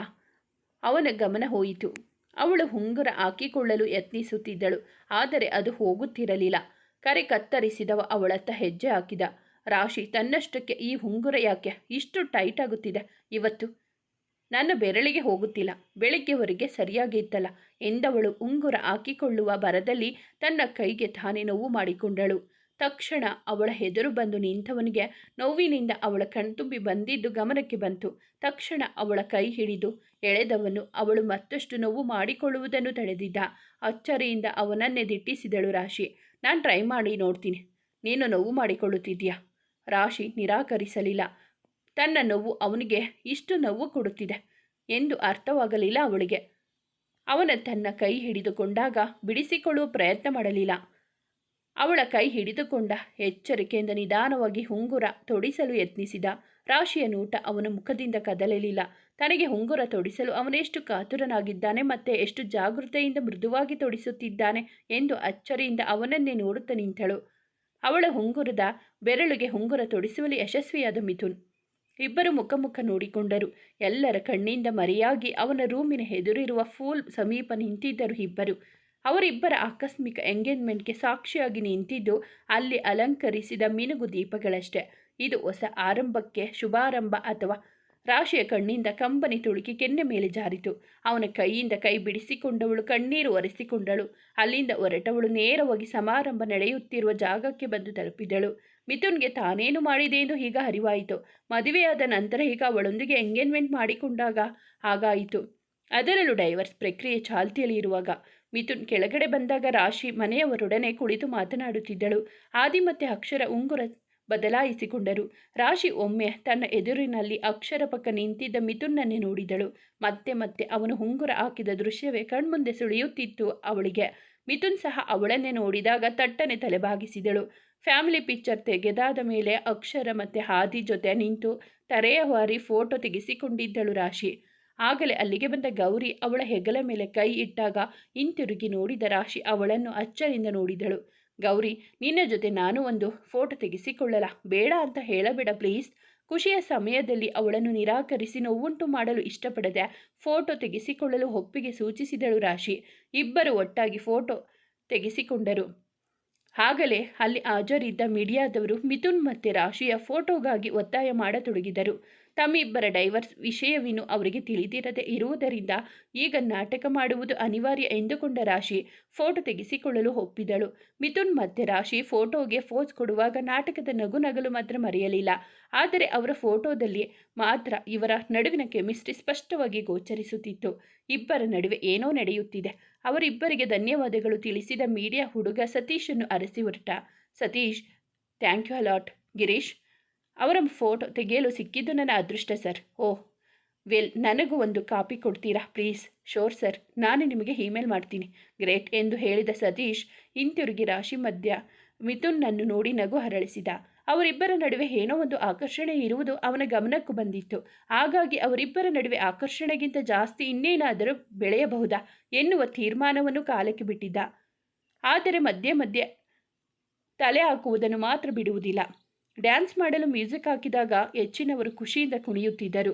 ಅವನ ಗಮನ ಹೋಯಿತು. ಅವಳು ಹುಂಗುರ ಹಾಕಿಕೊಳ್ಳಲು ಯತ್ನಿಸುತ್ತಿದ್ದಳು, ಆದರೆ ಅದು ಹೋಗುತ್ತಿರಲಿಲ್ಲ. ಕರೆ ಕತ್ತರಿಸಿದವ ಅವಳತ್ತ ಹೆಜ್ಜೆ ಹಾಕಿದ. ರಾಶಿ, ತನ್ನಷ್ಟಕ್ಕೆ ಈ ಹುಂಗುರ ಯಾಕೆ ಇಷ್ಟು ಟೈಟ್ ಆಗುತ್ತಿದೆ? ಇವತ್ತು ನನ್ನ ಬೆರಳಿಗೆ ಹೋಗುತ್ತಿಲ್ಲ, ಬೆಳಿಗ್ಗೆವರೆಗೆ ಸರಿಯಾಗಿ ಇತ್ತಲ್ಲ ಎಂದವಳು ಉಂಗುರ ಹಾಕಿಕೊಳ್ಳುವ ಬರದಲ್ಲಿ ತನ್ನ ಕೈಗೆ ತಾನೇ ನೋವು ಮಾಡಿಕೊಂಡಳು. ತಕ್ಷಣ ಅವಳ ಹೆದರು ಬಂದು ನಿಂತವನಿಗೆ ನೋವಿನಿಂದ ಅವಳ ಕಣ್ತುಂಬಿ ಬಂದಿದ್ದು ಗಮನಕ್ಕೆ ಬಂತು. ತಕ್ಷಣ ಅವಳ ಕೈ ಹಿಡಿದು ಎಳೆದವನು ಅವಳು ಮತ್ತಷ್ಟು ನೋವು ಮಾಡಿಕೊಳ್ಳುವುದನ್ನು ತಡೆದಿದ್ದ. ಅಚ್ಚರಿಯಿಂದ ಅವನನ್ನೇ ದಿಟ್ಟಿಸಿದಳು ರಾಶಿ. ನಾನು ಟ್ರೈ ಮಾಡಿ ನೋಡ್ತೀನಿ. ನೀನು ನೋವು ಮಾಡಿಕೊಳ್ಳುತ್ತಿದ್ದೀಯಾ? ರಾಶಿ ನಿರಾಕರಿಸಲಿಲ್ಲ. ತನ್ನ ನೋವು ಅವನಿಗೆ ಇಷ್ಟು ನೋವು ಕೊಡುತ್ತಿದೆ ಎಂದು ಅರ್ಥವಾಗಲಿಲ್ಲ ಅವಳಿಗೆ. ಅವನ ತನ್ನ ಕೈ ಹಿಡಿದುಕೊಂಡಾಗ ಬಿಡಿಸಿಕೊಳ್ಳುವ ಪ್ರಯತ್ನ ಮಾಡಲಿಲ್ಲ. ಅವಳ ಕೈ ಹಿಡಿದುಕೊಂಡ ಎಚ್ಚರಿಕೆಯಿಂದ ನಿಧಾನವಾಗಿ ಉಂಗುರ ತೊಡಿಸಲು ಯತ್ನಿಸಿದ ರಾಶಿಯ ನೋಟ ಅವನ ಮುಖದಿಂದ ಕದಲಲಿಲ್ಲ ತನಗೆ ಉಂಗುರ ತೊಡಿಸಲು ಅವನೆಷ್ಟು ಕಾತುರನಾಗಿದ್ದಾನೆ ಮತ್ತೆ ಎಷ್ಟು ಜಾಗೃತೆಯಿಂದ ಮೃದುವಾಗಿ ತೊಡಿಸುತ್ತಿದ್ದಾನೆ ಎಂದು ಅಚ್ಚರಿಯಿಂದ ಅವನನ್ನೇ ನೋಡುತ್ತ ನಿಂತಳು. ಅವಳ ಉಂಗುರದ ಬೆರಳಿಗೆ ಉಂಗುರ ತೊಡಿಸುವಲ್ಲಿ ಯಶಸ್ವಿಯಾದ ಮಿಥುನ್. ಇಬ್ಬರು ಮುಖ ಮುಖ ನೋಡಿಕೊಂಡರು. ಎಲ್ಲರ ಕಣ್ಣಿಂದ ಮರೆಯಾಗಿ ಅವನ ರೂಮಿನ ಎದುರಿರುವ ಫೂಲ್ ಸಮೀಪ ನಿಂತಿದ್ದರು ಇಬ್ಬರು. ಅವರಿಬ್ಬರ ಆಕಸ್ಮಿಕ ಎಂಗೇಜ್ಮೆಂಟ್ಗೆ ಸಾಕ್ಷಿಯಾಗಿ ನಿಂತಿದ್ದು ಅಲ್ಲಿ ಅಲಂಕರಿಸಿದ ಮಿನುಗು ದೀಪಗಳಷ್ಟೇ. ಇದು ಹೊಸ ಆರಂಭಕ್ಕೆ ಶುಭಾರಂಭ ಅಥವಾ ರಾಶಿಯ ಕಣ್ಣಿಂದ ಕಂಬನಿ ತುಳುಕಿ ಕೆನ್ನೆ ಮೇಲೆ ಜಾರಿತು. ಅವನ ಕೈಯಿಂದ ಕೈ ಬಿಡಿಸಿಕೊಂಡವಳು ಕಣ್ಣೀರು ಒರೆಸಿಕೊಂಡಳು. ಅಲ್ಲಿಂದ ಹೊರಟವಳು ನೇರವಾಗಿ ಸಮಾರಂಭ ನಡೆಯುತ್ತಿರುವ ಜಾಗಕ್ಕೆ ಬಂದು ತಲುಪಿದಳು. ಮಿಥುನ್ಗೆ ತಾನೇನು ಮಾಡಿದೆ ಎಂದು ಈಗ ಅರಿವಾಯಿತು. ಮದುವೆಯಾದ ನಂತರ ಈಗ ಅವಳೊಂದಿಗೆ ಎಂಗೇಜ್ಮೆಂಟ್ ಮಾಡಿಕೊಂಡಾಗ ಹಾಗಾಯಿತು. ಅದರಲ್ಲೂ ಡೈವರ್ಸ್ ಪ್ರಕ್ರಿಯೆ ಚಾಲ್ತಿಯಲ್ಲಿ ಇರುವಾಗ ಮಿಥುನ್ ಕೆಳಗಡೆ ಬಂದಾಗ ರಾಶಿ ಮನೆಯವರೊಡನೆ ಕುಳಿತು ಮಾತನಾಡುತ್ತಿದ್ದಳು. ಆದಿ ಮತ್ತೆ ಅಕ್ಷರ ಉಂಗುರ ಬದಲಾಯಿಸಿಕೊಂಡರು. ರಾಶಿ ಒಮ್ಮೆ ತನ್ನ ಎದುರಿನಲ್ಲಿ ಅಕ್ಷರ ಪಕ್ಕ ನಿಂತಿದ್ದ ಮಿಥುನ್ನನ್ನೇ ನೋಡಿದಳು. ಮತ್ತೆ ಮತ್ತೆ ಅವನು ಉಂಗುರ ಹಾಕಿದ ದೃಶ್ಯವೇ ಕಣ್ಮುಂದೆ ಸುಳಿಯುತ್ತಿತ್ತು ಅವಳಿಗೆ. ಮಿಥುನ್ ಸಹ ಅವಳನ್ನೇ ನೋಡಿದಾಗ ತಟ್ಟನೆ ತಲೆಬಾಗಿಸಿದಳು. ಫ್ಯಾಮಿಲಿ ಪಿಕ್ಚರ್ ತೆಗೆದಾದ ಮೇಲೆ ಅಕ್ಷರ ಮತ್ತೆ ಹಾದಿ ಜೊತೆ ನಿಂತು ತರೆಯ ಫೋಟೋ ತೆಗೆಸಿಕೊಂಡಿದ್ದಳು ರಾಶಿ. ಆಗಲೇ ಅಲ್ಲಿಗೆ ಬಂದ ಗೌರಿ ಅವಳ ಹೆಗಲ ಮೇಲೆ ಕೈ ಇಟ್ಟಾಗ ಹಿಂತಿರುಗಿ ನೋಡಿದ ರಾಶಿ ಅವಳನ್ನು ಅಚ್ಚರಿಂದ ನೋಡಿದಳು. ಗೌರಿ, ನಿನ್ನ ಜೊತೆ ನಾನು ಒಂದು ಫೋಟೋ ತೆಗೆಸಿಕೊಳ್ಳಲ. ಬೇಡ ಅಂತ ಹೇಳಬೇಡ ಪ್ಲೀಸ್ ಖುಷಿಯ ಸಮಯದಲ್ಲಿ ಅವಳನ್ನು ನಿರಾಕರಿಸಿ ನೋವುಂಟು ಮಾಡಲು ಇಷ್ಟಪಡದೆ ಫೋಟೋ ತೆಗೆಸಿಕೊಳ್ಳಲು ಒಪ್ಪಿಗೆ ಸೂಚಿಸಿದಳು ರಾಶಿ. ಇಬ್ಬರು ಒಟ್ಟಾಗಿ ಫೋಟೋ ತೆಗೆಸಿಕೊಂಡರು. ಆಗಲೇ ಅಲ್ಲಿ ಹಾಜರಿದ್ದ ಮೀಡಿಯಾದವರು ಮಿಥುನ್ ಮತ್ತು ರಾಶಿಯ ಫೋಟೋಗಾಗಿ ಒತ್ತಾಯ ಮಾಡತೊಡಗಿದರು. ತಮ್ಮಿಬ್ಬರ ಡೈವರ್ಸ್ ವಿಷಯವೇನು ಅವರಿಗೆ ತಿಳಿದಿರದೆ ಇರುವುದರಿಂದ ಈಗ ನಾಟಕ ಮಾಡುವುದು ಅನಿವಾರ್ಯ ಎಂದುಕೊಂಡ ರಾಶಿ ಫೋಟೋ ತೆಗೆಸಿಕೊಳ್ಳಲು ಒಪ್ಪಿದಳು. ಮಿಥುನ್ ಮತ್ತೆ ರಾಶಿ ಫೋಟೋಗೆ ಫೋಸ್ ಕೊಡುವಾಗ ನಾಟಕದ ನಗು ನಗಲು ಮಾತ್ರ ಮರೆಯಲಿಲ್ಲ. ಆದರೆ ಅವರ ಫೋಟೋದಲ್ಲಿ ಮಾತ್ರ ಇವರ ನಡುವಿನ ಕೆಮಿಸ್ಟ್ರಿ ಸ್ಪಷ್ಟವಾಗಿ ಗೋಚರಿಸುತ್ತಿತ್ತು. ಇಬ್ಬರ ನಡುವೆ ಏನೋ ನಡೆಯುತ್ತಿದೆ. ಅವರಿಬ್ಬರಿಗೆ ಧನ್ಯವಾದಗಳು ತಿಳಿಸಿದ ಮೀಡಿಯಾ ಹುಡುಗ ಸತೀಶನ್ನು ಅರಸಿ ಹೊರಟ. Satish, thank you a lot. Girish ಅವರ ಫೋಟೋ ತೆಗೆಯಲು ಸಿಕ್ಕಿದ್ದು ನನ್ನ ಅದೃಷ್ಟ, ಸರ್. ಓಹ್ ವೆಲ್, ನನಗೂ ಒಂದು ಕಾಪಿ ಕೊಡ್ತೀರಾ? ಪ್ಲೀಸ್. Sure, sir. ನಾನು ನಿಮಗೆ ಇಮೇಲ್ ಮಾಡ್ತೀನಿ. ಗ್ರೇಟ್ ಎಂದು ಹೇಳಿದ ಸತೀಶ್ ಹಿಂತಿರುಗಿ ರಾಶಿ ಮಧ್ಯ ಮಿಥುನ್ನನ್ನು ನೋಡಿ ನಗು ಹರಳಿಸಿದ. ಅವರಿಬ್ಬರ ನಡುವೆ ಏನೋ ಒಂದು ಆಕರ್ಷಣೆ ಇರುವುದು ಅವನ ಗಮನಕ್ಕೂ ಬಂದಿತ್ತು. ಹಾಗಾಗಿ ಅವರಿಬ್ಬರ ನಡುವೆ ಆಕರ್ಷಣೆಗಿಂತ ಜಾಸ್ತಿ ಇನ್ನೇನಾದರೂ ಬೆಳೆಯಬಹುದಾ ಎನ್ನುವ ತೀರ್ಮಾನವನ್ನು ಕಾಲಕ್ಕೆ ಬಿಟ್ಟಿದ್ದ. ಆದರೆ ಮಧ್ಯೆ ಮಧ್ಯೆ ತಲೆ ಹಾಕುವುದನ್ನು ಮಾತ್ರ ಬಿಡುವುದಿಲ್ಲ. ಡ್ಯಾನ್ಸ್ ಮಾಡಲು ಮ್ಯೂಸಿಕ್ ಹಾಕಿದಾಗ ಹೆಚ್ಚಿನವರು ಖುಷಿಯಿಂದ ಕುಣಿಯುತ್ತಿದ್ದರು.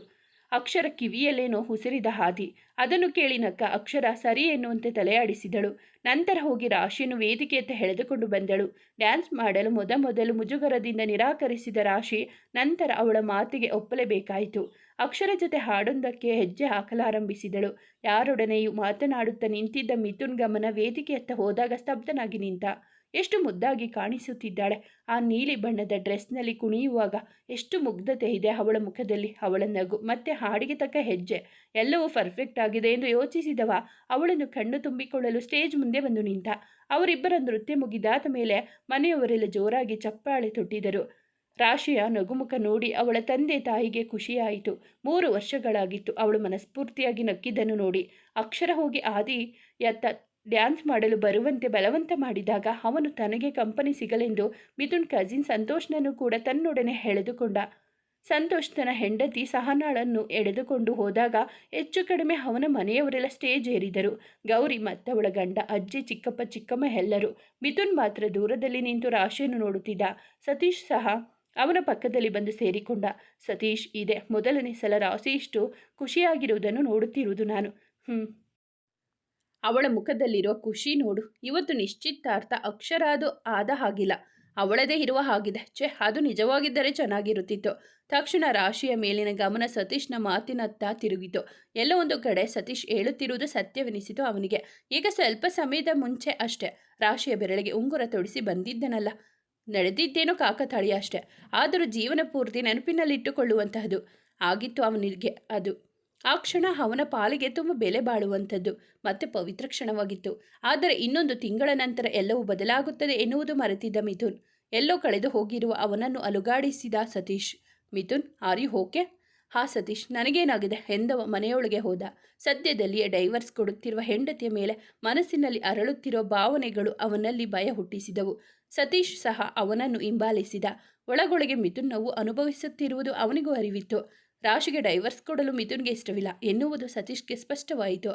ಅಕ್ಷರ ಕಿವಿಯಲ್ಲೇನೋ ಹುಸಿರಿದ ಹಾದಿ. ಅದನ್ನು ಕೇಳಿ ನಕ್ಕ ಅಕ್ಷರ ಸರಿ ಎನ್ನುವಂತೆ ತಲೆಯಾಡಿಸಿದಳು. ನಂತರ ಹೋಗಿ ರಾಶಿಯನ್ನು ವೇದಿಕೆಯತ್ತ ಎಳೆದುಕೊಂಡು ಬಂದಳು. ಡ್ಯಾನ್ಸ್ ಮಾಡಲು ಮೊದಮೊದಲು ಮುಜುಗರದಿಂದ ನಿರಾಕರಿಸಿದ ರಾಶಿ ನಂತರ ಅವಳ ಮಾತಿಗೆ ಒಪ್ಪಲೇಬೇಕಾಯಿತು. ಅಕ್ಷರ ಜೊತೆ ಹಾಡೊಂದಕ್ಕೆ ಹೆಜ್ಜೆ ಹಾಕಲಾರಂಭಿಸಿದಳು. ಯಾರೊಡನೆಯೂ ಮಾತನಾಡುತ್ತಾ ನಿಂತಿದ್ದ ಮಿಥುನ್ ಗಮನ ವೇದಿಕೆಯತ್ತ ಹೋದಾಗ ಸ್ತಬ್ಧನಾಗಿ ನಿಂತ ಎಷ್ಟು ಮುದ್ದಾಗಿ ಕಾಣಿಸುತ್ತಿದ್ದಾಳೆ. ಆ ನೀಲಿ ಬಣ್ಣದ ಡ್ರೆಸ್ನಲ್ಲಿ ಕುಣಿಯುವಾಗ ಎಷ್ಟು ಮುಗ್ಧತೆ ಇದೆ ಅವಳ ಮುಖದಲ್ಲಿ, ಅವಳ ನಗು, ಮತ್ತೆ ಹಾಡಿಗೆ ತಕ್ಕ ಹೆಜ್ಜೆ. ಎಲ್ಲವೂ ಪರ್ಫೆಕ್ಟ್ ಆಗಿದೆ ಎಂದು ಯೋಚಿಸಿದವ. ಅವಳನ್ನು ಕಣ್ಣು ತುಂಬಿಕೊಳ್ಳಲು ಸ್ಟೇಜ್ ಮುಂದೆ ಬಂದು ನಿಂತ. ಅವರಿಬ್ಬರ ನೃತ್ಯ ಮುಗಿದಾದ ಮೇಲೆ ಮನೆಯವರೆಲ್ಲ ಜೋರಾಗಿ ಚಪ್ಪಾಳೆ ತೊಟ್ಟಿದರು. ರಾಶಿಯ ನಗುಮುಖ ನೋಡಿ ಅವಳ ತಂದೆ ತಾಯಿಗೆ ಖುಷಿಯಾಯಿತು. ಮೂರು ವರ್ಷಗಳಾಗಿತ್ತು ಅವಳು ಮನಸ್ಫೂರ್ತಿಯಾಗಿ ನಕ್ಕಿದ್ದನ್ನು ನೋಡಿ. ಅಕ್ಷರ ಹೋಗಿ ಆದಿ ಎತ್ತ ಡ್ಯಾನ್ಸ್ ಮಾಡಲು ಬರುವಂತೆ ಬಲವಂತ ಮಾಡಿದಾಗ ಅವನು ತನಗೆ ಕಂಪನಿ ಸಿಗಲೆಂದು ಮಿಥುನ್ ಕಜಿನ್ ಸಂತೋಷ್ನನ್ನು ಕೂಡ ತನ್ನೊಡನೆ ಎಳೆದುಕೊಂಡ. ಸಂತೋಷ್ ತನ್ನ ಹೆಂಡತಿ ಸಹನಾಳನ್ನು ಎಳೆದುಕೊಂಡು ಹೋದಾಗ ಹೆಚ್ಚು ಕಡಿಮೆ ಅವನ ಮನೆಯವರೆಲ್ಲ ಸ್ಟೇಜ್ ಏರಿದರು. ಗೌರಿ ಮತ್ತವಳ ಗಂಡ, ಅಜ್ಜಿ, ಚಿಕ್ಕಪ್ಪ, ಚಿಕ್ಕಮ್ಮ ಎಲ್ಲರೂ ಮಿಥುನ್ ಮಾತ್ರ ದೂರದಲ್ಲಿ ನಿಂತು ರಾಶಿಯನ್ನು ನೋಡುತ್ತಿದ್ದ. ಸತೀಶ್ ಸಹ ಅವನ ಪಕ್ಕದಲ್ಲಿ ಬಂದು ಸೇರಿಕೊಂಡ. ಸತೀಶ್, ಇದೆ ಮೊದಲನೇ ಸಲ ರಾಶಿ ಇಷ್ಟು ಖುಷಿಯಾಗಿರುವುದನ್ನು ನೋಡುತ್ತಿರುವುದು ನಾನು. ಹ್ಞೂ ಅವಳ ಮುಖದಲ್ಲಿರುವ ಖುಷಿ ನೋಡು. ಇವತ್ತು ನಿಶ್ಚಿತಾರ್ಥ ಅಕ್ಷರ ಅದು ಆದ ಹಾಗಿಲ್ಲ. ಅವಳದೇ ಇರುವ ಹಾಗಿದೆ. ಛೆ, ಅದು ನಿಜವಾಗಿದ್ದರೆ ಚೆನ್ನಾಗಿರುತ್ತಿತ್ತು. ತಕ್ಷಣ ರಾಶಿಯ ಮೇಲಿನ ಗಮನ ಸತೀಶ್ನ ಮಾತಿನತ್ತ ತಿರುಗಿತು. ಎಲ್ಲೋ ಒಂದು ಕಡೆ ಸತೀಶ್ ಹೇಳುತ್ತಿರುವುದು ಸತ್ಯವೆನಿಸಿತು ಅವನಿಗೆ. ಈಗ ಸ್ವಲ್ಪ ಸಮಯದ ಮುಂಚೆ ಅಷ್ಟೇ. ರಾಶಿಯ ಬೆರಳಿಗೆ ಉಂಗುರ ತೊಡಿಸಿ ಬಂದಿದ್ದನಲ್ಲ. ನಡೆದಿದ್ದೇನೋ ಕಾಕತಾಳಿಯ ಅಷ್ಟೆ. ಆದರೂ ಜೀವನ ಪೂರ್ತಿ ನೆನಪಿನಲ್ಲಿಟ್ಟುಕೊಳ್ಳುವಂತಹದು. ಆಗಿತ್ತು ಅವನಿಗೆ ಅದು. ಆ ಕ್ಷಣ ಅವನ ಪಾಲಿಗೆ ತುಂಬ ಬೆಲೆ ಬಾಳುವಂಥದ್ದು, ಮತ್ತೆ ಪವಿತ್ರ ಕ್ಷಣವಾಗಿತ್ತು. ಆದರೆ ಇನ್ನೊಂದು ತಿಂಗಳ ನಂತರ ಎಲ್ಲವೂ ಬದಲಾಗುತ್ತದೆ ಎನ್ನುವುದು ಮರೆತಿದ್ದ ಮಿಥುನ್. ಎಲ್ಲೋ ಕಳೆದು ಹೋಗಿರುವ ಅವನನ್ನು ಅಲುಗಾಡಿಸಿದ Satish. Mithun, are you okay? ಹಾ ಸತೀಶ್, ನನಗೇನಾಗಿದೆ? ಎಂದವ ಮನೆಯೊಳಗೆ ಹೋದ. ಸದ್ಯದಲ್ಲಿಯೇ ಡೈವರ್ಸ್ ಕೊಡುತ್ತಿರುವ ಹೆಂಡತಿಯ ಮೇಲೆ ಮನಸ್ಸಿನಲ್ಲಿ ಅರಳುತ್ತಿರುವ ಭಾವನೆಗಳು ಅವನಲ್ಲಿ ಭಯ ಹುಟ್ಟಿಸಿದವು. ಸತೀಶ್ ಸಹ ಅವನನ್ನು ಹಿಂಬಾಲಿಸಿದ. ಒಳಗೊಳಗೆ ಮಿಥುನ್ ನೋವು ಅನುಭವಿಸುತ್ತಿರುವುದು ಅವನಿಗೂ ಅರಿವಿತ್ತು. ರಾಶಿಗೆ ಡೈವರ್ಸ್ ಕೊಡಲು ಮಿಥುನ್ಗೆ ಇಷ್ಟವಿಲ್ಲ. ಎನ್ನುವುದು ಸತೀಶ್ಗೆ ಸ್ಪಷ್ಟವಾಯಿತು.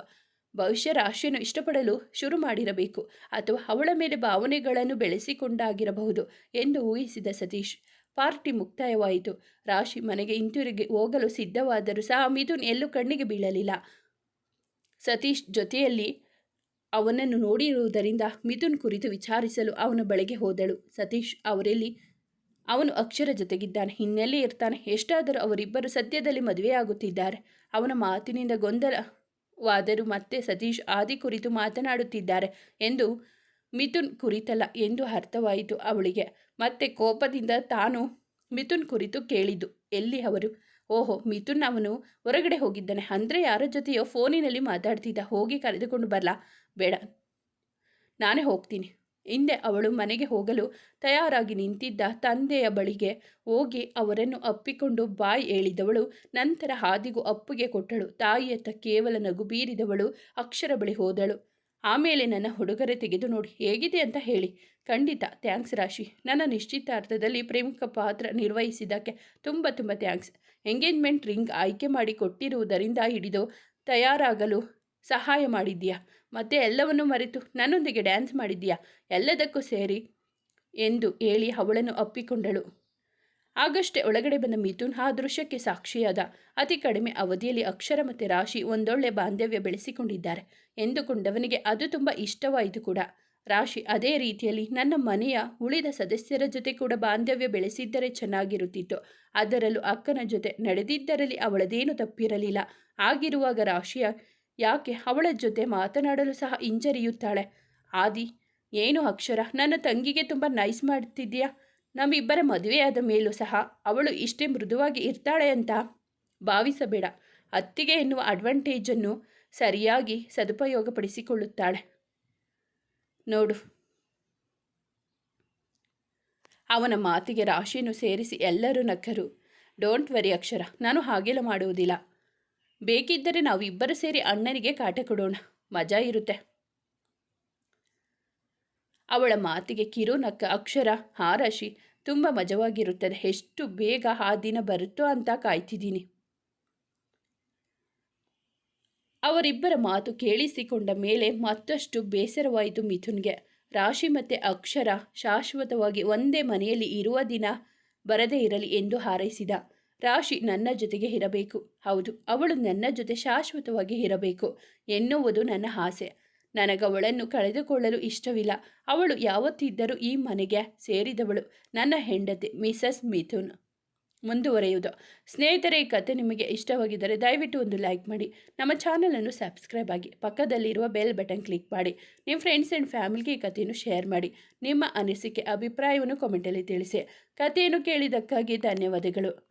ಭವಿಷ್ಯ ರಾಶಿಯನ್ನು ಇಷ್ಟಪಡಲು ಶುರು ಮಾಡಿರಬೇಕು ಅಥವಾ ಅವಳ ಮೇಲೆ ಭಾವನೆಗಳನ್ನು ಬೆಳೆಸಿಕೊಂಡಾಗಿರಬಹುದು ಎಂದು ಊಹಿಸಿದ ಸತೀಶ್. ಪಾರ್ಟಿ ಮುಕ್ತಾಯವಾಯಿತು. ರಾಶಿ ಮನೆಗೆ ಹಿಂತಿರುಗಿ ಹೋಗಲು ಸಿದ್ಧವಾದರೂ ಸಹ ಮಿಥುನ್ ಎಲ್ಲೂ ಕಣ್ಣಿಗೆ ಬೀಳಲಿಲ್ಲ. ಸತೀಶ್ ಜೊತೆಯಲ್ಲಿ ಅವನನ್ನು ನೋಡಿರುವುದರಿಂದ ಮಿಥುನ್ ಕುರಿತು ವಿಚಾರಿಸಲು ಅವನ ಬಳಿಗೆ ಹೋದಳು. ಸತೀಶ್ ಅವರೆಲ್ಲಿ ಅವನು ಅಕ್ಷರ ಜೊತೆಗಿದ್ದಾನೆ, ಹಿನ್ನೆಲೆ ಇರ್ತಾನೆ. ಎಷ್ಟಾದರೂ ಅವರಿಬ್ಬರು ಸದ್ಯದಲ್ಲಿ ಮದುವೆಯಾಗುತ್ತಿದ್ದಾರೆ. ಅವನ ಮಾತಿನಿಂದ ಗೊಂದಲವಾದರೂ ಮತ್ತೆ ಸತೀಶ್ ಆದಿ ಕುರಿತು ಮಾತನಾಡುತ್ತಿದ್ದಾರೆ ಎಂದು ಮಿಥುನ್ ಕುರಿತಲ್ಲ ಎಂದು ಅರ್ಥವಾಯಿತು ಅವಳಿಗೆ. ಮತ್ತೆ ಕೋಪದಿಂದ ತಾನು ಮಿಥುನ್ ಕುರಿತು ಕೇಳಿದ್ದು, ಎಲ್ಲಿ ಅವರು? ಓಹೋ, ಮಿಥುನ್ ಅವನು ಹೊರಗಡೆ ಹೋಗಿದ್ದಾನೆ. ಅಂದರೆ ಯಾರ ಜೊತೆಯೋ ಫೋನಿನಲ್ಲಿ ಮಾತಾಡ್ತಿದ್ದ. ಹೋಗಿ ಕರೆದುಕೊಂಡು ಬರಲಾ? ಬೇಡ, ನಾನೇ ಹೋಗ್ತೀನಿ. ಹಿಂದೆ ಅವಳು ಮನೆಗೆ ಹೋಗಲು ತಯಾರಾಗಿ ನಿಂತಿದ್ದ ತಂದೆಯ ಬಳಿಗೆ ಹೋಗಿ ಅವರನ್ನು ಅಪ್ಪಿಕೊಂಡು ಬಾಯಿ ಹೇಳಿದವಳು, ನಂತರ ಹಾದಿಗೂ ಅಪ್ಪುಗೆ ಕೊಟ್ಟಳು. ತಾಯಿಯತ್ತ ಕೇವಲ ನಗು ಬೀರಿದವಳು ಅಕ್ಷರ ಬಳಿ ಹೋದಳು. ಆಮೇಲೆ ನನ್ನ ಹುಡುಗರೆ ತೆಗೆದು ನೋಡಿ, ಹೇಗಿದೆ ಅಂತ ಹೇಳಿ. ಖಂಡಿತ, ಥ್ಯಾಂಕ್ಸ್ ರಾಶಿ. ನನ್ನ ನಿಶ್ಚಿತಾರ್ಥದಲ್ಲಿ ಪ್ರಮುಖ ಪಾತ್ರ ನಿರ್ವಹಿಸಿದ್ದಕ್ಕೆ ತುಂಬ ತುಂಬ ಥ್ಯಾಂಕ್ಸ್. ಎಂಗೇಜ್ಮೆಂಟ್ ರಿಂಗ್ ಆಯ್ಕೆ ಮಾಡಿ ಕೊಟ್ಟಿರುವುದರಿಂದ ಹಿಡಿದು ತಯಾರಾಗಲು ಸಹಾಯ ಮಾಡಿದ್ದೀಯಾ? ಮತ್ತೆ ಎಲ್ಲವನ್ನೂ ಮರೆತು ನನ್ನೊಂದಿಗೆ ಡ್ಯಾನ್ಸ್ ಮಾಡಿದ್ದೀಯಾ? ಎಲ್ಲದಕ್ಕೂ ಸೇರಿ ಎಂದು ಹೇಳಿ ಅವಳನ್ನು ಅಪ್ಪಿಕೊಂಡಳು ಆಗಷ್ಟೇ ಒಳಗಡೆ ಬಂದ ಮಿಥುನ್ ಆ ದೃಶ್ಯಕ್ಕೆ ಸಾಕ್ಷಿಯಾದ ಅತಿ ಕಡಿಮೆ ಅವಧಿಯಲ್ಲಿ ಅಕ್ಷರ ಮತ್ತು ರಾಶಿ ಒಂದೊಳ್ಳೆ ಬಾಂಧವ್ಯ ಬೆಳೆಸಿಕೊಂಡಿದ್ದಾರೆ ಎಂದುಕೊಂಡವನಿಗೆ ಅದು ತುಂಬ ಇಷ್ಟವಾಯಿತು ಕೂಡ. ರಾಶಿ ಅದೇ ರೀತಿಯಲ್ಲಿ ನನ್ನ ಮನೆಯ ಉಳಿದ ಸದಸ್ಯರ ಜೊತೆ ಕೂಡ ಬಾಂಧವ್ಯ ಬೆಳೆಸಿದ್ದರೆ ಚೆನ್ನಾಗಿರುತ್ತಿತ್ತು. ಅದರಲ್ಲೂ ಅಕ್ಕನ ಜೊತೆ ನಡೆದಿದ್ದರಲ್ಲಿ ಅವಳದೇನು ತಪ್ಪಿರಲಿಲ್ಲ. ಆಗಿರುವಾಗ ರಾಶಿಯ ಯಾಕೆ ಅವಳ ಜೊತೆ ಮಾತನಾಡಲು ಸಹ ಹಿಂಜರಿಯುತ್ತಾಳೆ? ಆದಿ, ಏನು ಅಕ್ಷರ? ನನ್ನ ತಂಗಿಗೆ ತುಂಬ ನೈಸ್ ಮಾಡ್ತಿದ್ಯಾ ನಮ್ಮಿಬ್ಬರ ಮದುವೆಯಾದ ಮೇಲೂ ಸಹ ಅವಳು ಇಷ್ಟೇ ಮೃದುವಾಗಿ ಇರ್ತಾಳೆ ಅಂತ. ಭಾವಿಸಬೇಡ. ಅತ್ತಿಗೆ ಎನ್ನುವ ಅಡ್ವಾಂಟೇಜನ್ನು ಸರಿಯಾಗಿ ಸದುಪಯೋಗಪಡಿಸಿಕೊಳ್ಳುತ್ತಾಳೆ. ನೋಡು. ಅವನ ಮಾತಿಗೆ ರಾಶಿಯನ್ನು ಸೇರಿಸಿ ಎಲ್ಲರೂ ನಕ್ಕರು. Don't worry Akshara. ನಾನು ಹಾಗೆಲ್ಲ ಮಾಡುವುದಿಲ್ಲ. ಬೇಕಿದ್ದರೆ ನಾವು ಇಬ್ಬರು ಸೇರಿ ಅಣ್ಣನಿಗೆ ಕಾಟ ಕೊಡೋಣ. ಮಜಾ ಇರುತ್ತೆ. ಅವಳ ಮಾತಿಗೆ ಕಿರುನಕ್ಕ ಅಕ್ಷರ ಹಾರಾಶಿ ತುಂಬ ಮಜವಾಗಿರುತ್ತದೆ. ಎಷ್ಟು ಬೇಗ ಆ ದಿನ ಬರುತ್ತೋ ಅಂತ ಕಾಯ್ತಿದ್ದೀನಿ. ಅವರಿಬ್ಬರ ಮಾತು ಕೇಳಿಸಿಕೊಂಡ ಮೇಲೆ ಮತ್ತಷ್ಟು ಬೇಸರವಾಯಿತು ಮಿಥುನ್ಗೆ. ರಾಶಿ ಮತ್ತು ಅಕ್ಷರ ಶಾಶ್ವತವಾಗಿ ಒಂದೇ ಮನೆಯಲ್ಲಿ ಇರುವ ದಿನ ಬರದೇ ಇರಲಿ ಎಂದು ಹಾರೈಸಿದ. ರಾಶಿ ನನ್ನ ಜೊತೆಗೆ ಇರಬೇಕು. ಹೌದು, ಅವಳು ನನ್ನ ಜೊತೆ ಶಾಶ್ವತವಾಗಿ ಇರಬೇಕು ಎನ್ನುವುದು ನನ್ನ ಆಸೆ. ನನಗವಳನ್ನು ಕಳೆದುಕೊಳ್ಳಲು ಇಷ್ಟವಿಲ್ಲ. ಅವಳು ಯಾವತ್ತಿದ್ದರೂ ಈ ಮನೆಗೆ ಸೇರಿದವಳು. ನನ್ನ ಹೆಂಡತಿ, ಮಿಸಸ್ ಮಿಥುನ್. ಮುಂದುವರೆಯುವುದು. ಸ್ನೇಹಿತರೆ, ಈ ಕತೆ ನಿಮಗೆ ಇಷ್ಟವಾಗಿದ್ದರೆ ದಯವಿಟ್ಟು ಒಂದು ಲೈಕ್ ಮಾಡಿ. ನಮ್ಮ ಚಾನಲನ್ನು ಸಬ್ಸ್ಕ್ರೈಬ್ ಆಗಿ. ಪಕ್ಕದಲ್ಲಿರುವ ಬೆಲ್ ಬಟನ್ ಕ್ಲಿಕ್ ಮಾಡಿ. ನಿಮ್ಮ ಫ್ರೆಂಡ್ಸ್ ಆ್ಯಂಡ್ ಫ್ಯಾಮಿಲಿಗೆ ಈ ಕಥೆಯನ್ನು ಶೇರ್ ಮಾಡಿ. ನಿಮ್ಮ ಅನಿಸಿಕೆ, ಅಭಿಪ್ರಾಯವನ್ನು ಕಮೆಂಟಲ್ಲಿ ತಿಳಿಸಿ. ಕಥೆಯನ್ನು ಕೇಳಿದ್ದಕ್ಕಾಗಿ ಧನ್ಯವಾದಗಳು.